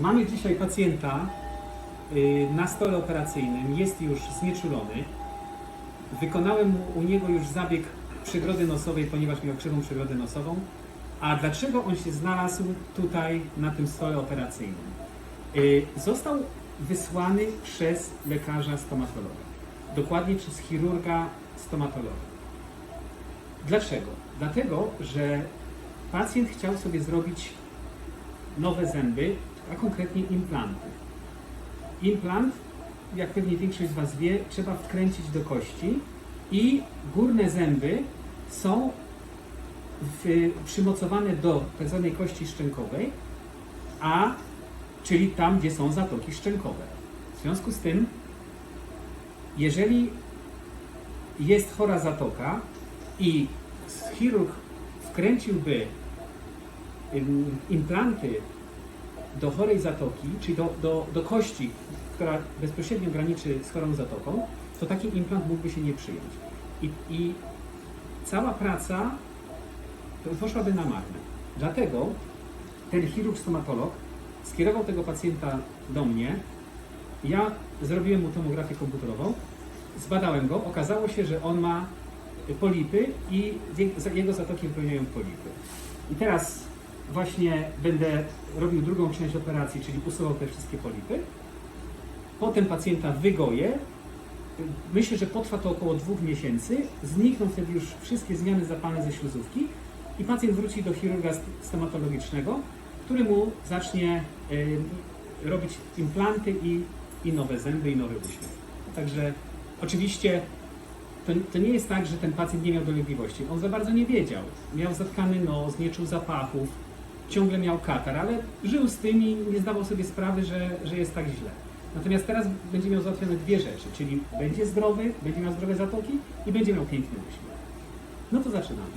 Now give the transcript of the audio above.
Mamy dzisiaj pacjenta y, na stole operacyjnym, jest już znieczulony. Wykonałem u niego już zabieg przegrody nosowej, ponieważ miał krzywą przegrodę nosową. A dlaczego on się znalazł tutaj na tym stole operacyjnym? Y, Został wysłany przez lekarza stomatologa, dokładnie przez chirurga stomatologa. Dlaczego? Dlatego, że pacjent chciał sobie zrobić nowe zęby, a konkretnie implanty. Implant, jak pewnie większość z Was wie, trzeba wkręcić do kości i górne zęby są w, przymocowane do tzw. kości szczękowej, a czyli tam, gdzie są zatoki szczękowe. W związku z tym, jeżeli jest chora zatoka i chirurg wkręciłby implanty do chorej zatoki, czyli do, do, do kości, która bezpośrednio graniczy z chorą zatoką, to taki implant mógłby się nie przyjąć. I, i cała praca poszłaby na marne. Dlatego ten chirurg stomatolog skierował tego pacjenta do mnie. Ja zrobiłem mu tomografię komputerową, zbadałem go, okazało się, że on ma polipy i jego zatoki wypełniają polipy. I teraz właśnie będę robił drugą część operacji, czyli usuwał te wszystkie polipy. Potem pacjenta wygoję. Myślę, że potrwa to około dwóch miesięcy. Znikną wtedy już wszystkie zmiany zapalne ze śluzówki i pacjent wróci do chirurga st- stomatologicznego, który mu zacznie y, robić implanty i, i nowe zęby i nowy uśmiech. Także oczywiście to, to nie jest tak, że ten pacjent nie miał dolegliwości. On za bardzo nie wiedział. Miał zatkany nos, nie czuł zapachów, ciągle miał katar, ale żył z tym i nie zdawał sobie sprawy, że, że jest tak źle. Natomiast teraz będzie miał załatwione dwie rzeczy, czyli będzie zdrowy, będzie miał zdrowe zatoki i będzie miał piękny uśmiech. No to zaczynamy.